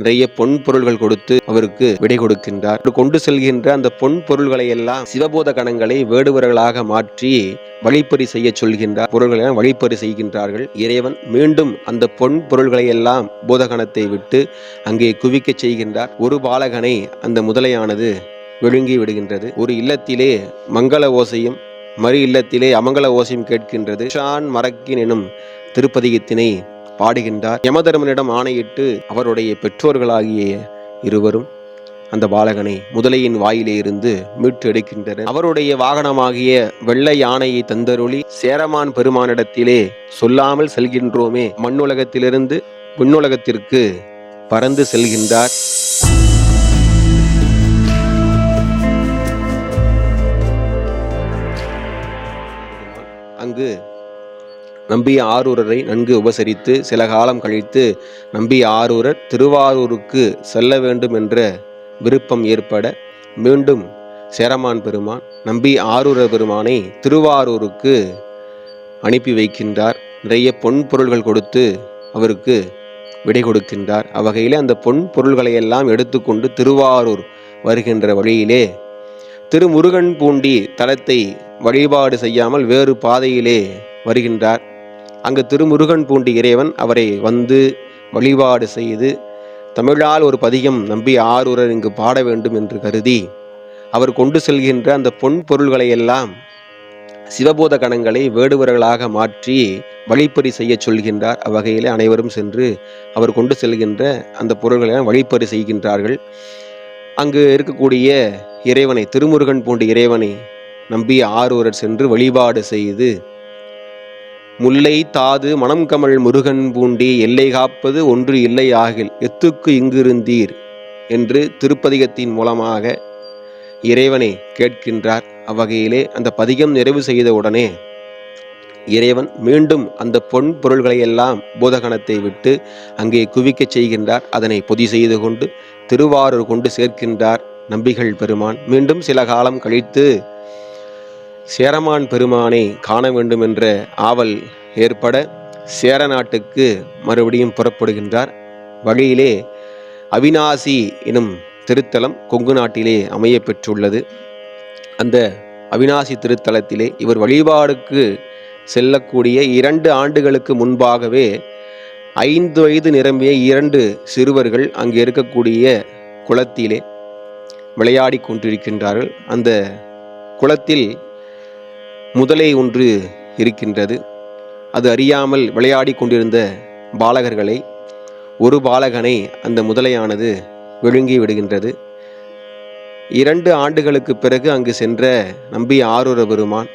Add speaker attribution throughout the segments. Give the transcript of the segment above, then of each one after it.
Speaker 1: நிறைய பொன் பொருள்கள் கொடுத்து அவருக்கு விடை கொடுக்கின்றார். கொண்டு செல்கின்ற அந்த பொன் பொருள்களை எல்லாம் சிவபூத கணங்களை வேடுவர்களாக மாற்றி வழிப்பறி செய்ய சொல்கின்றார். பொருள்களை வழிப்பறி செய்கின்றார்கள். இறைவன் மீண்டும் அந்த பொன் பொருள்களை எல்லாம் பூதகணத்தை விட்டு அங்கே குவிக்கச் செய்கின்றார். ஒரு பாலகனை அந்த முதலையானது விழுங்கி விடுகின்றது. ஒரு இல்லத்திலே மங்கள ஓசையும் மறு இல்லத்திலே அமங்கல ஓசையும் கேட்கின்றது. ஷான் மரக்கின் எனும் திருப்பதிகத்தினை பாடுகின்றார். யமதர்மனிடம் ஆணையிட்டு அவருடைய பெற்றோர்களாகிய இருவரும் அந்த பாலகனை முதலையின் வாயிலே இருந்து மீட்டு எடுக்கின்றனர். அவருடைய வாகனமாகிய வெள்ளை யானையை தந்தருளி சேரமான் பெருமானிடத்திலே சொல்லாமல் செல்கின்றோமே. மண்ணுலகத்திலிருந்து விண்ணுலகத்திற்கு பறந்து செல்கின்றார். அங்கு நம்பிய ஆரூரரை நன்கு உபசரித்து சில காலம் கழித்து நம்பிய ஆரூரர் திருவாரூருக்கு செல்ல வேண்டும் என்ற விருப்பம் ஏற்பட மீண்டும் சேரமான் பெருமான் நம்பி ஆரூரர் பெருமானை திருவாரூருக்கு அனுப்பி வைக்கின்றார். நிறைய பொன் பொருள்கள் கொடுத்து அவருக்கு விடை கொடுக்கின்றார். அவ்வகையிலே அந்த பொன் பொருள்களை எல்லாம் எடுத்துக்கொண்டு திருவாரூர் வருகின்ற வழியிலே திருமுருகன் பூண்டி தலத்தை வழிபாடு செய்யாமல் வேறு பாதையிலே வருகின்றார். அங்கு திருமுருகன் பூண்டி இறைவன் அவரை வந்து வழிபாடு செய்து தமிழால் ஒரு பதிகம் நம்பி ஆரூரர் இங்கு பாட வேண்டும் என்று கருதி அவர் கொண்டு செல்கின்ற அந்த பொன் பொருள்களை எல்லாம் சிவபூத கணங்களை வேடுவர்களாக மாற்றி வழிப்பறி செய்ய சொல்கின்றார். அவ்வகையிலே அனைவரும் சென்று அவர் கொண்டு செல்கின்ற அந்த பொருள்களை வழிப்பறி செய்கின்றார்கள். அங்கு இருக்கக்கூடிய இறைவனை திருமுருகன் பூண்டி இறைவனை நம்பி ஆரூரர் சென்று வழிபாடு செய்து முல்லை தாது மனம் கமல் முருகன் பூண்டி எல்லை காப்பது ஒன்று இல்லை ஆகில் எத்துக்கு இங்கிருந்தீர் என்று திருப்பதிகத்தின் மூலமாக இறைவனை கேட்கின்றார். அவ்வகையிலே அந்த பதிகம் நிறைவு செய்த உடனே இறைவன் மீண்டும் அந்த பொன் பொருள்களை எல்லாம் பூதகணத்தை விட்டு அங்கே குவிக்கச் செய்கின்றார். அதனை பொதி செய்து கொண்டு திருவாரூர் கொண்டு சேர்க்கின்றார் நம்பிகள் பெருமான். மீண்டும் சில காலம் கழித்து சேரமான் பெருமானை காண வேண்டும் என்ற ஆவல் ஏற்பட சேர நாட்டுக்கு மறுபடியும் புறப்படுகின்றார். வழியிலே அவினாசி எனும் திருத்தலம் கொங்கு நாட்டிலே அமைய பெற்றுள்ளது. அந்த அவினாசி திருத்தலத்திலே இவர் வழிபாடுக்கு செல்லக்கூடிய இரண்டு ஆண்டுகளுக்கு முன்பாகவே ஐந்து வயது நிரம்பிய இரண்டு சிறுவர்கள் அங்கே இருக்கக்கூடிய குளத்திலே விளையாடி கொண்டிருக்கின்றார்கள். அந்த குளத்தில் முதலை ஒன்று இருக்கின்றது. அது அறியாமல் விளையாடி கொண்டிருந்த பாலகர்களை ஒரு பாலகனை அந்த முதலையானது விழுங்கி விடுகின்றது. இரண்டு ஆண்டுகளுக்கு பிறகு அங்கு சென்ற நம்பி ஆரூர பெருமான்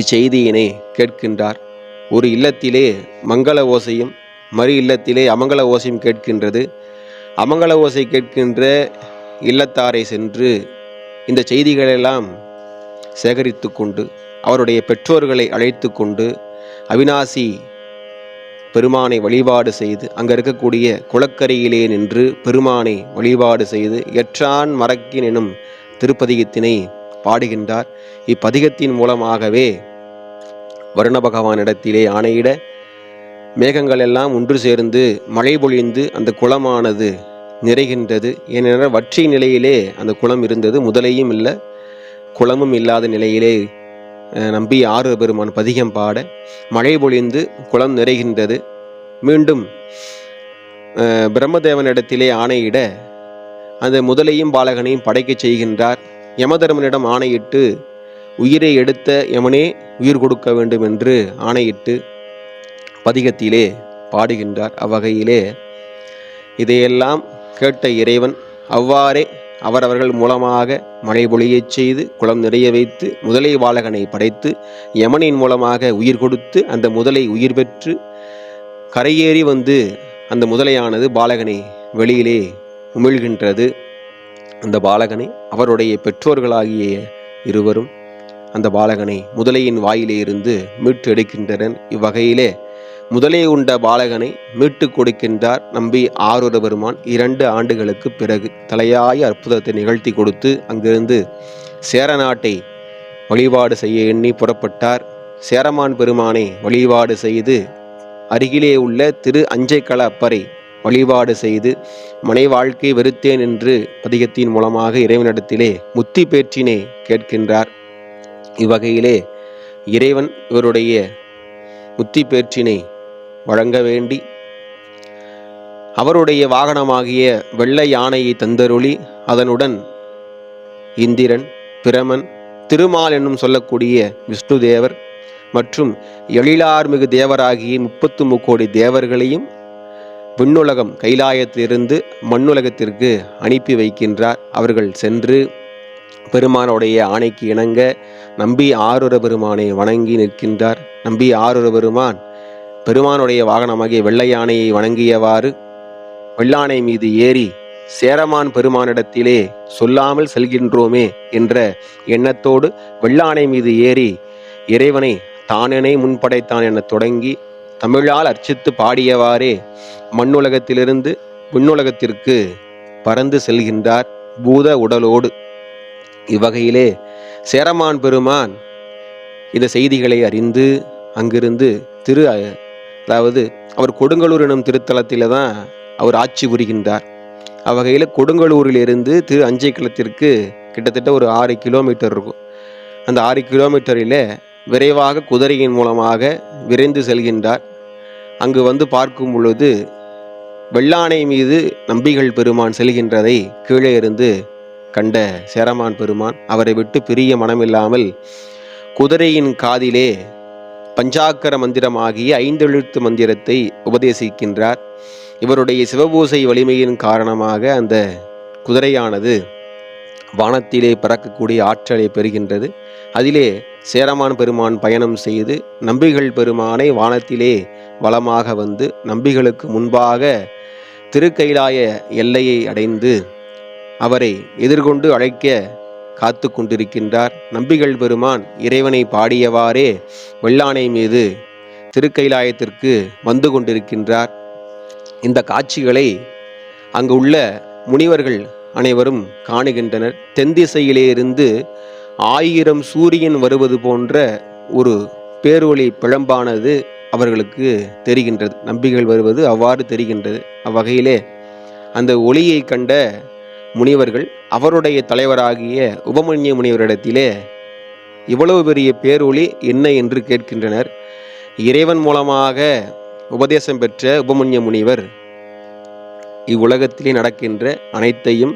Speaker 1: இச்செய்தியினை கேட்கின்றார். ஒரு இல்லத்திலே மங்கள ஓசையும் மறு இல்லத்திலே அமங்கல ஓசையும் கேட்கின்றது. அமங்கல ஓசை கேட்கின்ற இல்லத்தாரை சென்று இந்த செய்திகளெல்லாம் சேகரித்து கொண்டு அவருடைய பெற்றோர்களை அழைத்து கொண்டு அவினாசி பெருமானை வழிபாடு செய்து அங்கே இருக்கக்கூடிய குளக்கரையிலே நின்று பெருமானை வழிபாடு செய்து எற்றான் மறக்கின் எனும் திருப்பதிகத்தினை பாடுகின்றார். இப்பதிகத்தின் மூலமாகவே வருண பகவானிடத்திலே ஆணையிட மேகங்கள் எல்லாம் ஒன்று சேர்ந்து மழை பொழிந்து அந்த குளமானது நிறைகின்றது. ஏனென்றால் வற்றி நிலையிலே அந்த குளம் இருந்தது. முதலையும் இல்லை குளமும் இல்லாத நிலையிலே நம்பி ஆறு பெருமான் பதிகம் பாட மழை பொழிந்து குளம் நிறைகின்றது. மீண்டும் பிரம்மதேவனிடத்திலே ஆணையிட அந்த முதலையும் பாலகனையும் படைக்கச் செய்கின்றார். யமதர்மனிடம் ஆணையிட்டு உயிரை எடுத்த யமனே உயிர் கொடுக்க வேண்டும் என்று ஆணையிட்டு பதிகத்திலே பாடுகின்றார். அவ்வகையிலே இதையெல்லாம் கேட்ட இறைவன் அவ்வாறே அவரவர்கள் மூலமாக மழை பொழியச் செய்து குளம் நிறைய வைத்து முதலை பாலகனை படைத்து யமனின் மூலமாக உயிர் கொடுத்து அந்த முதலை உயிர் பெற்று கரையேறி வந்து அந்த முதலையானது பாலகனை வெளியிலே உமிழ்கின்றது. அந்த பாலகனை அவருடைய பெற்றோர்களாகிய இருவரும் அந்த பாலகனை முதலையின் வாயிலே இருந்து மீட்டு எடுக்கின்றனர் இவ்வகையிலே முதலே உண்ட பாலகனை மீட்டு கொடுக்கின்றார் நம்பி ஆரூர பெருமான் இரண்டு ஆண்டுகளுக்கு பிறகு. தலையாய அற்புதத்தை நிகழ்த்தி கொடுத்து அங்கிருந்து சேர நாட்டை வழிபாடு செய்ய எண்ணி புறப்பட்டார். சேரமான் பெருமானை வழிபாடு செய்து அருகிலே உள்ள திரு அஞ்சைக்கள அப்பரை வழிபாடு செய்து மனை வாழ்க்கை வெறுத்தேன் என்று பதிகத்தின் மூலமாக இறைவனிடத்திலே முத்தி பேற்றினை கேட்கின்றார். இவ்வகையிலே இறைவன் இவருடைய முத்தி பேற்றினை வழங்க வேண்டி. அவருடைய வாகனமாகிய வெள்ளை யானையை தந்தருளி அதனுடன் இந்திரன் பிரமன் திருமால் என்னும் சொல்லக்கூடிய விஷ்ணு தேவர் மற்றும் எழிலார்மிகு தேவராகிய முப்பத்து முக்கோடி தேவர்களையும் விண்ணுலகம் கைலாயத்திலிருந்து மண்ணுலகத்திற்கு அனுப்பி வைக்கின்றார். அவர்கள் சென்று பெருமானுடைய ஆணைக்கு இணங்க நம்பி ஆருர பெருமானை வணங்கி நிற்கின்றார். நம்பி ஆருர பெருமான் பெருமானுடைய வாகனமாகிய வெள்ளை யானையை வணங்கியவாறு வெள்ளானை மீது ஏறி சேரமான் பெருமானிடத்திலே சொல்லாமல் செல்கின்றோமே என்ற எண்ணத்தோடு வெள்ளானை மீது ஏறி இறைவனை தானெனை முன்படைத்தான் எனத் தொடங்கி தமிழால் அர்ச்சித்து பாடியவாறே மண்ணுலகத்திலிருந்து விண்ணுலகத்திற்கு பறந்து செல்கின்றார் பூத உடலோடு. இவ்வகையிலே சேரமான் பெருமான் இந்த செய்திகளை அறிந்து அங்கிருந்து திரு அதாவது அவர் கொடுங்கலூர் எனும் திருத்தலத்தில் தான் அவர் ஆட்சி புரிகின்றார். அவ்வகையில் கொடுங்கலூரிலிருந்து திரு அஞ்சைக்குளத்திற்கு கிட்டத்தட்ட ஒரு ஆறு கிலோமீட்டர் இருக்கும். அந்த ஆறு கிலோமீட்டரில் விரைவாக குதிரையின் மூலமாக விரைந்து செல்கின்றார். அங்கு வந்து பார்க்கும் பொழுது வெள்ளானை மீது நம்பிகள் பெருமான் செல்கின்றதை கீழே இருந்து கண்ட சேரமான் பெருமான் அவரை விட்டு பிரிய மனமில்லாமல் குதிரையின் காதிலே பஞ்சாக்கர மந்திரமாகிய ஐந்தெழுத்து மந்திரத்தை உபதேசிக்கின்றார். இவருடைய சிவபூசை வலிமையின் காரணமாக அந்த குதிரையானது வானத்திலே பறக்கக்கூடிய ஆற்றலை பெறுகின்றது. அதிலே சேரமான் பெருமான் பயணம் செய்து நம்பிகள் பெருமானை வானத்திலே வளமாக வந்து நம்பிகளுக்கு முன்பாக திருக்கைலாய எல்லையை அடைந்து அவரை எதிர்கொண்டு அழைக்க காத்து கொண்டிருக்கின்றார் நம்பிகள் பெருமான் இறைவனை பாடியவாறே வெள்ளானை மீது திருக்கைலாயத்திற்கு வந்து கொண்டிருக்கின்றார். இந்த காட்சிகளை அங்கு உள்ள முனிவர்கள் அனைவரும் காணுகின்றனர். தென்திசையிலே இருந்து ஆயிரம் சூரியன் வருவது போன்ற ஒரு பேரொளி பிழம்பானது அவர்களுக்கு தெரிகின்றது. நம்பிகள் வருவது அவ்வாறு தெரிகின்றது. அவ்வகையிலே அந்த ஒளியை கண்ட முனிவர்கள் அவருடைய தலைவராகிய உபமன்ய முனிவரிடத்திலே இவ்வளவு பெரிய பேரொளி என்ன என்று கேட்கின்றனர். இறைவன் மூலமாக உபதேசம் பெற்ற உபமன்ய முனிவர் இவ்வுலகத்திலே நடக்கின்ற அனைத்தையும்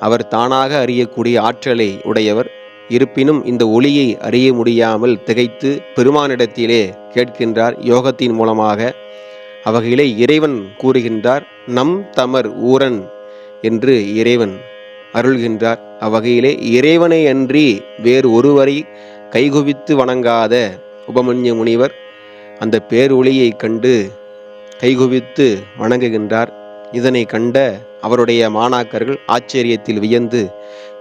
Speaker 1: அவர் தானாக அறியக்கூடிய ஆற்றலை உடையவர். இருப்பினும் இந்த ஒளியை அறிய முடியாமல் திகைத்து பெருமானிடத்திலே கேட்கின்றார் யோகத்தின் மூலமாக. அவகையிலே இறைவன் கூறுகின்றார் நம் தமர் ஊரன் என்று இறைவன் அருள்கின்றார். அவ்வகையிலே இறைவனை அன்றி வேறு ஒருவரை கைகுவித்து வணங்காத உபமன்ய முனிவர் அந்த பேரொளியை கண்டு கைகுவித்து வணங்குகின்றார். இதனை கண்ட அவருடைய மாணாக்கர்கள் ஆச்சரியத்தில் வியந்து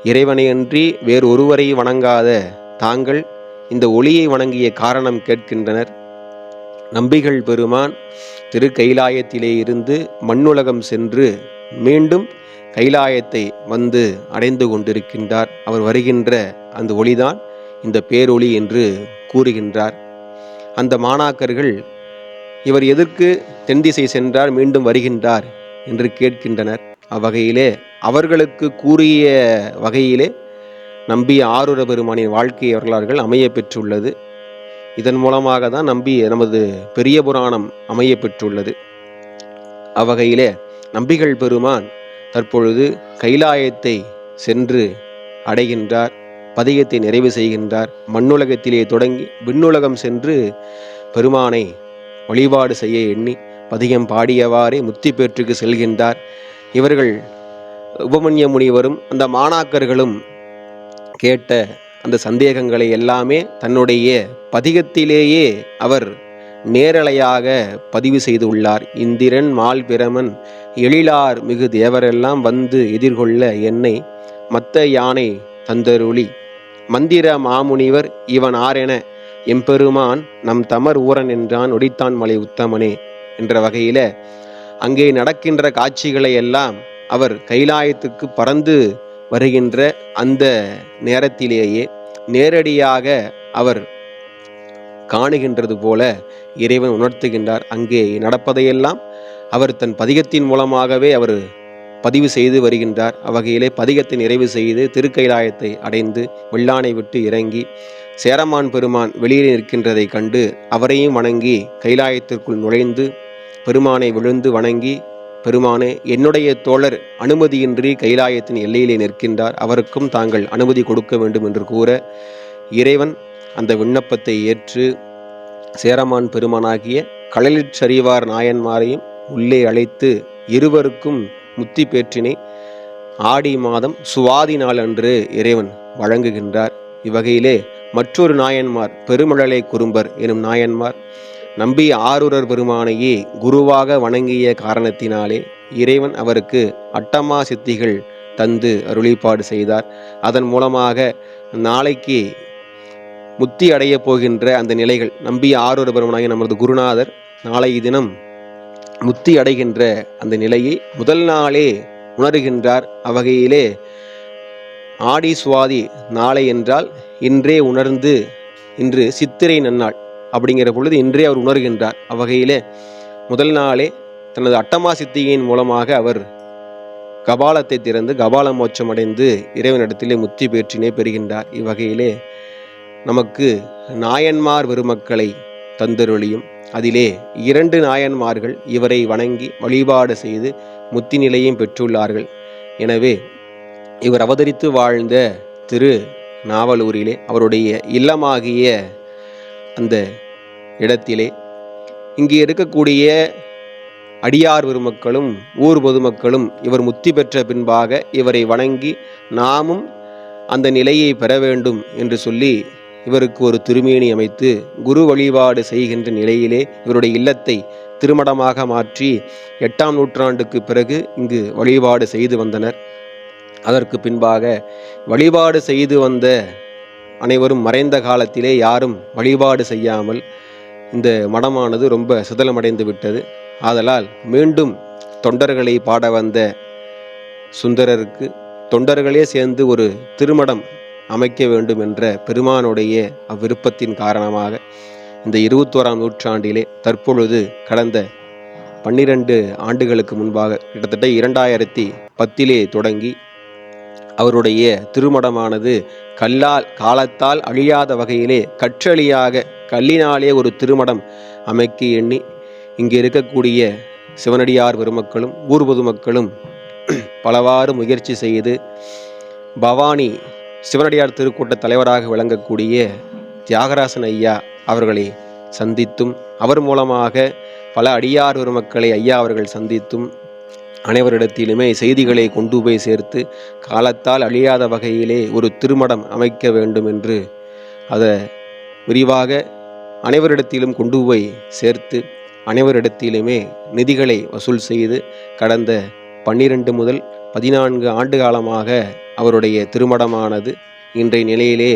Speaker 1: இறைவனையன்றி வேறு ஒருவரை வணங்காத தாங்கள் இந்த ஒளியை வணங்கிய காரணம் கேட்கின்றனர். நம்பிகள் பெருமான் திரு கைலாயத்திலே இருந்து மண்ணுலகம் சென்று மீண்டும் கைலாயத்தை வந்து அடைந்து கொண்டிருக்கின்றார். அவர் வருகின்ற அந்த ஒளிதான் இந்த பேரொளி என்று கூறுகின்றார். அந்த மாணாக்கர்கள் இவர் எதற்கு தென் திசை சென்றார் மீண்டும் வருகின்றார் என்று கேட்கின்றனர். அவ்வகையிலே அவர்களுக்கு கூறிய வகையிலே நம்பி ஆரூர பெருமானின் வாழ்க்கை வரலாறுகள் அமைய பெற்றுள்ளது. இதன் மூலமாக தான் நம்பி நமது பெரிய புராணம் அமைய பெற்றுள்ளது. அவ்வகையிலே நம்பிகள் பெருமான் தற்பொழுது கைலாயத்தை சென்று அடைகின்றார் பதிகத்தை நிறைவு செய்கின்றார். மண்ணுலகத்திலே தொடங்கி விண்ணுலகம் சென்று பெருமானை வழிபாடு செய்ய எண்ணி பதிகம் பாடியவாறே முத்தி பேற்றுக்கு செல்கின்றார். இவர்கள் உபமன்ய முனிவரும் அந்த மாணாக்கர்களும் கேட்ட அந்த சந்தேகங்களை எல்லாமே தன்னுடைய பதிகத்திலேயே அவர் நேரலையாக பதிவு செய்துள்ளார் இந்திரன் மால்பிரமன் எழிலார் மிகு தேவரெல்லாம் வந்து எதிர்கொள்ள என்னை மத்த யானை தந்தருளி. மந்திர மாமுனிவர் இவன் ஆரென எம்பெருமான் நம் தமர் ஊரன் என்றான் ஒடித்தான் மலை உத்தமனே என்ற வகையில அங்கே நடக்கின்ற காட்சிகளை எல்லாம் அவர் கைலாயத்துக்கு பறந்து வருகின்ற அந்த நேரத்திலேயே நேரடியாக அவர் காணுகின்றது போல இறைவன் உணர்த்துகின்றார். அங்கே நடப்பதையெல்லாம் அவர் தன் பதிகத்தின் மூலமாகவே அவர் பதிவு செய்து வருகின்றார். அவ்வகையிலே பதிகத்தை நிறைவு செய்து திருக்கைலாயத்தை அடைந்து வெள்ளானை விட்டு இறங்கி சேரமான் பெருமான் வெளியே நிற்கின்றதை கண்டு அவரையும் வணங்கி கைலாயத்திற்குள் நுழைந்து பெருமானை விழுந்து வணங்கி பெருமானே என்னுடைய தோழர் அனுமதியின்றி கைலாயத்தின் எல்லையிலே நிற்கின்றார். அவருக்கும் தாங்கள் அனுமதி கொடுக்க வேண்டும் என்று கூற இறைவன் அந்த விண்ணப்பத்தை ஏற்று சேரமான் பெருமானாகிய கடலிற் சரிவார் நாயன்மாரையும் உள்ளே அழைத்து இருவருக்கும் முத்தி பேற்றினை ஆடி மாதம் சுவாதி நாள் அன்று இறைவன் வழங்குகின்றார். இவ்வகையிலே மற்றொரு நாயன்மார் பெருமழலை குறும்பர் எனும் நாயன்மார் நம்பி ஆரூரர் பெருமானையே குருவாக வணங்கிய காரணத்தினாலே இறைவன் அவருக்கு அட்டமா சித்திகள் தந்து அருளிப்பாடு செய்தார். அதன் மூலமாக நாளைக்கு முத்தி அடையப் போகின்ற அந்த நிலைகள் நம்பி ஆரூரர் பெருமானாகிய நமது குருநாதர் நாளைய தினம் முத்தி அடைகின்ற அந்த நிலையை முதல் நாளே உணர்கின்றார் அவ்வகையிலே ஆடி சுவாதி நாளை என்றால் இன்றே உணர்ந்து இன்று சித்திரை நன்னாள் அப்படிங்கிற பொழுது இன்றே அவர் உணர்கின்றார் அவ்வகையிலே. முதல் நாளே தனது அட்டமா சித்தியின் மூலமாக அவர் கபாலத்தை திறந்து கபால மோட்சம் அடைந்து இறைவனிடத்திலே முத்தி பேற்றினை பெறுகின்றார். இவ்வகையிலே நமக்கு நாயன்மார் பெருமக்களை தந்தருளியும் அதிலே இரண்டு நாயன்மார்கள் இவரை வணங்கி வழிபாடு செய்து முத்தி நிலையும் பெற்றுள்ளார்கள். எனவே இவர் அவதரித்து வாழ்ந்த திரு நாவலூரிலே அவருடைய இல்லமாகிய அந்த இடத்திலே இங்கே இருக்கக்கூடிய அடியார் பெருமக்களும் ஊர் பொதுமக்களும் இவர் முத்தி பெற்ற பின்பாக இவரை வணங்கி நாமும் அந்த நிலையை பெற வேண்டும் என்று சொல்லி இவருக்கு ஒரு திருமேனி அமைத்து குரு வழிபாடு செய்கின்ற நிலையிலே இவருடைய இல்லத்தை திருமடமாக மாற்றி எட்டாம் நூற்றாண்டுக்கு பிறகு இங்கு வழிபாடு செய்து வந்தனர். அதற்கு பின்பாக வழிபாடு செய்து வந்த அனைவரும் மறைந்த காலத்திலே யாரும் வழிபாடு செய்யாமல் இந்த மடமானது ரொம்ப சிதலமடைந்து விட்டது. ஆதலால் மீண்டும் தொண்டர்களை பாட வந்த சுந்தரருக்கு தொண்டர்களே சேர்ந்து ஒரு திருமடம் அமைக்க வேண்டும் என்ற பெருமானுடைய அவ்விருப்பத்தின் காரணமாக இந்த இருபத்தோராம் நூற்றாண்டிலே தற்பொழுது கடந்த பன்னிரண்டு ஆண்டுகளுக்கு முன்பாக கிட்டத்தட்ட இரண்டாயிரத்தி பத்திலே தொடங்கி அவருடைய திருமடமானது கல்லால் காலத்தால் அழியாத வகையிலே கற்றளியாக கல்லினாலே ஒரு திருமடம் அமைக்க எண்ணி இங்கே இருக்கக்கூடிய சிவனடியார் பெருமக்களும் ஊர் பொதுமக்களும் பலவாறு முயற்சி செய்து பவானி சிவனடியார் திருக்கூட்ட தலைவராக விளங்கக்கூடிய தியாகராசன் ஐயா அவர்களை சந்தித்தும் அவர் மூலமாக பல அடியார் பெருமக்களை ஐயா அவர்கள் சந்தித்தும் அனைவரிடத்திலுமே செய்திகளை கொண்டு போய் சேர்த்து காலத்தால் அழியாத வகையிலே ஒரு திருமடம் அமைக்க வேண்டும் என்று அதை விரிவாக அனைவரிடத்திலும் கொண்டு போய் சேர்த்து அனைவரிடத்திலுமே நிதிகளை வசூல் செய்து கடந்த பன்னிரண்டு முதல் பதினான்கு ஆண்டு காலமாக அவருடைய திருமடமானது இன்றைய நிலையிலே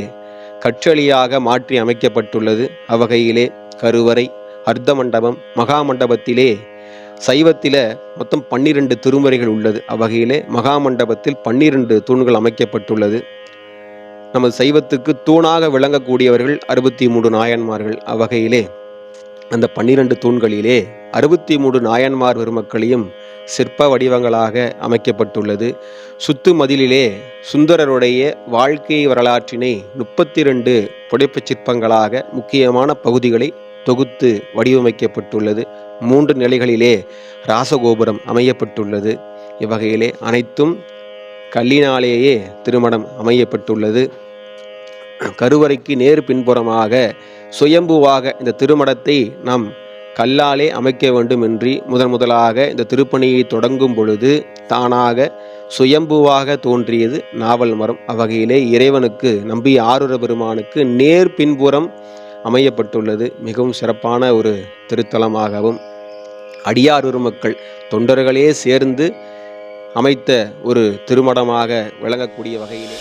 Speaker 1: கற்றளியாக மாற்றி அமைக்கப்பட்டுள்ளது. அவ்வகையிலே கருவறை அர்த்த மண்டபம் மகா மண்டபத்திலே சைவத்தில் மொத்தம் பன்னிரண்டு திருமுறைகள் உள்ளது. அவ்வகையிலே மகா மண்டபத்தில் பன்னிரண்டு தூண்கள் அமைக்கப்பட்டுள்ளது. நமது சைவத்துக்கு தூணாக விளங்கக்கூடியவர்கள் அறுபத்தி மூன்று நாயன்மார்கள். அவ்வகையிலே அந்த பன்னிரண்டு தூண்களிலே அறுபத்தி மூன்று நாயன்மார் பெருமக்களையும் சிற்ப வடிவங்களாக அமைக்கப்பட்டுள்ளது. சுத்து மதிலிலே சுந்தரருடைய வாழ்க்கை வரலாற்றினை முப்பத்தி ரெண்டு புடைப்புச் சிற்பங்களாக முக்கியமான பகுதிகளை தொகுத்து வடிவமைக்கப்பட்டுள்ளது. மூன்று நிலைகளிலே ராசகோபுரம் அமையப்பட்டுள்ளது. இவ்வகையிலே அனைத்தும் கல்லினாலேயே திருமணம் அமையப்பட்டுள்ளது. கருவறைக்கு நேர் பின்புறமாக சுயம்புவாக இந்த திருமணத்தை நாம் கல்லாலே அமைக்க வேண்டும் என்று முதன் முதலாக இந்த திருப்பணியை தொடங்கும் பொழுது தானாக சுயம்புவாக தோன்றியது நாவல் மரம். அவ்வகையிலே இறைவனுக்கு நம்பி ஆரூர பெருமானுக்கு நேர் பின்புறம் அமையப்பட்டுள்ளது. மிகவும் சிறப்பான ஒரு திருத்தலமாகவும் அடியாரூர் மக்கள் தொண்டர்களே சேர்ந்து அமைத்த ஒரு திருமடமாக விளங்கக்கூடிய வகையிலே.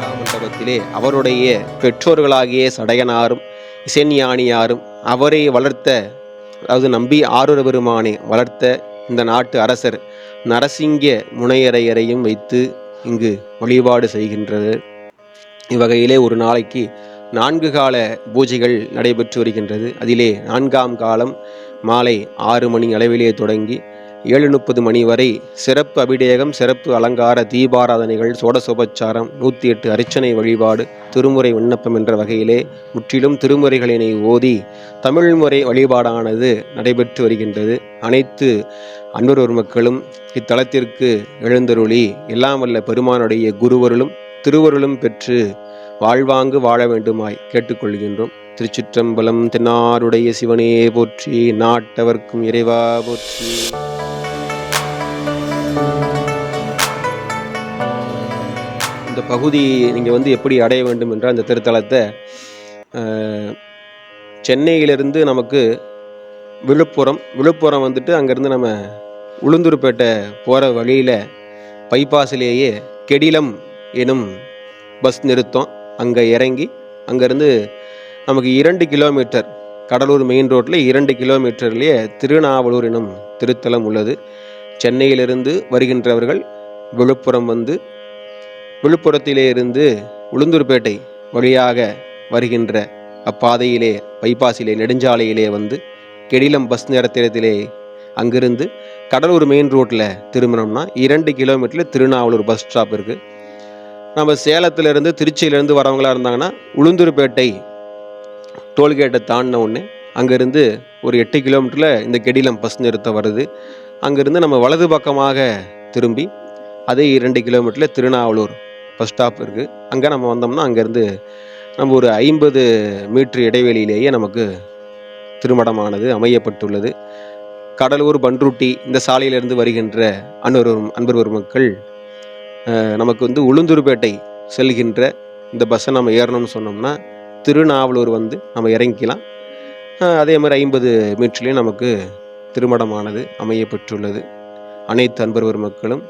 Speaker 1: மண்டபத்திலே அவருடைய பெற்றோர்களாகிய சடையனாரும் இசைஞானியாரும் அவரை வளர்த்த அதாவது நம்பி ஆரூர பெருமானை வளர்த்த இந்த நாட்டு அரசர் நரசிங்க முனையரையரையும் வைத்து இங்கு வழிபாடு செய்கின்றது. இவ்வகையிலே ஒரு நாளைக்கு நான்கு கால பூஜைகள் நடைபெற்று வருகின்றது. அதிலே நான்காம் காலம் மாலை ஆறு மணி அளவிலே தொடங்கி ஏழு முப்பது மணி வரை சிறப்பு அபிடேகம் சிறப்பு அலங்கார தீபாராதனைகள் சோடசோபச்சாரம் நூற்றி எட்டு அர்ச்சனை வழிபாடு திருமுறை விண்ணப்பம் என்ற வகையிலே முற்றிலும் திருமுறைகளினை ஓதி தமிழ் முறை வழிபாடானது நடைபெற்று வருகின்றது. அனைத்து அன்பர் மக்களும் இத்தலத்திற்கு எழுந்தருளி எல்லாம் வல்ல பெருமானுடைய குருவருளும் திருவருளும் பெற்று வாழ்வாங்கு வாழ வேண்டுமாய் கேட்டுக்கொள்கின்றோம். திருச்சிற்றம்பலம் தென்னாருடைய சிவனே போற்றி நாட்டவர்க்கும் இறைவா போற்றி. இந்த பகுதி நீங்கள் வந்து எப்படி அடைய வேண்டும் என்றால் இந்த திருத்தலத்தை சென்னையிலிருந்து நமக்கு விழுப்புரம் விழுப்புரம் வந்துட்டு அங்கேருந்து நம்ம உளுந்தூர்பேட்டை போகிற வழியில் பைபாஸ்லேயே கெடிலம் எனும் பஸ் நிறுத்தம் அங்கே இறங்கி அங்கேருந்து நமக்கு இரண்டு கிலோமீட்டர். கடலூர் மெயின் ரோட்டில் இரண்டு கிலோமீட்டர்லேயே திருநாவலூர் எனும் திருத்தலம் உள்ளது. சென்னையிலிருந்து வருகின்றவர்கள் விழுப்புரம் வந்து விழுப்புரத்திலே இருந்து உளுந்தூர்பேட்டை வழியாக வருகின்ற அப்பாதையிலே பைபாஸிலே நெடுஞ்சாலையிலே வந்து கெடிலம் பஸ் நிறத்திலே அங்கிருந்து கடலூர் மெயின் ரோட்டில் திரும்பினோம்னா இரண்டு கிலோமீட்டரில் திருநாவலூர் பஸ் ஸ்டாப் இருக்குது நம்ம சேலத்திலேருந்து திருச்சியிலேருந்து வரவங்களா இருந்தாங்கன்னா உளுந்தூர்பேட்டை டோல்கேட்டை தாண்டின உடனே அங்கேருந்து ஒரு எட்டு கிலோமீட்டரில் இந்த கெடிலம் பஸ் நிறுத்தம் வருது. அங்கேருந்து நம்ம வலது பக்கமாக திரும்பி அதே இரண்டு கிலோமீட்டரில் திருநாவலூர் பஸ் ஸ்டாப் இருக்குது அங்கே நம்ம வந்தோம்னா அங்கேருந்து நம்ம ஒரு ஐம்பது மீட்டர் இடைவெளியிலேயே நமக்கு திருமணமானது அமையப்பட்டுள்ளது. கடலூர் பன்ருட்டி இந்த சாலையிலிருந்து வருகின்ற அன்பர் அன்பர் மக்கள் நமக்கு வந்து உளுந்தூர்பேட்டை செல்கின்ற இந்த பஸ்ஸை நம்ம ஏறணும்னு சொன்னோம்னா திருநாவலூர் வந்து நம்ம இறங்கிக்கலாம். அதே மாதிரி ஐம்பது மீட்டர்லேயும் நமக்கு திருமணமானது அமையப்பெற்றுள்ளது அனைத்து அன்பர் மக்களும்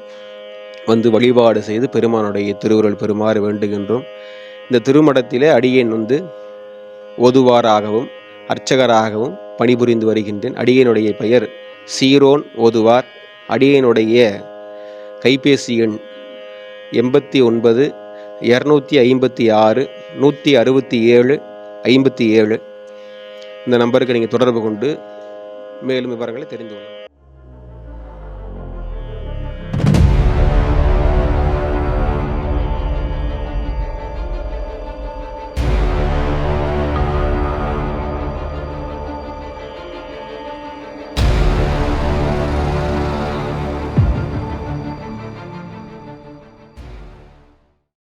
Speaker 1: வந்து வழிபாடு செய்து பெருமானுடைய திருவுருள் பெறுமாறு வேண்டுகின்றோம். இந்த திருமடத்திலே அடியேன் வந்து ஓதுவாராகவும் அர்ச்சகராகவும் பணிபுரிந்து வருகின்றேன். அடியனுடைய பெயர் சீரோன் ஓதுவார். அடியனுடைய கைபேசி எண் எண்பத்தி ஒன்பது இரநூத்தி ஐம்பத்தி ஆறு நூற்றி அறுபத்தி ஏழு ஐம்பத்தி ஏழு. இந்த நம்பருக்கு நீங்கள் தொடர்பு கொண்டு மேலும் விவரங்களை தெரிந்து கொள்ளலாம்.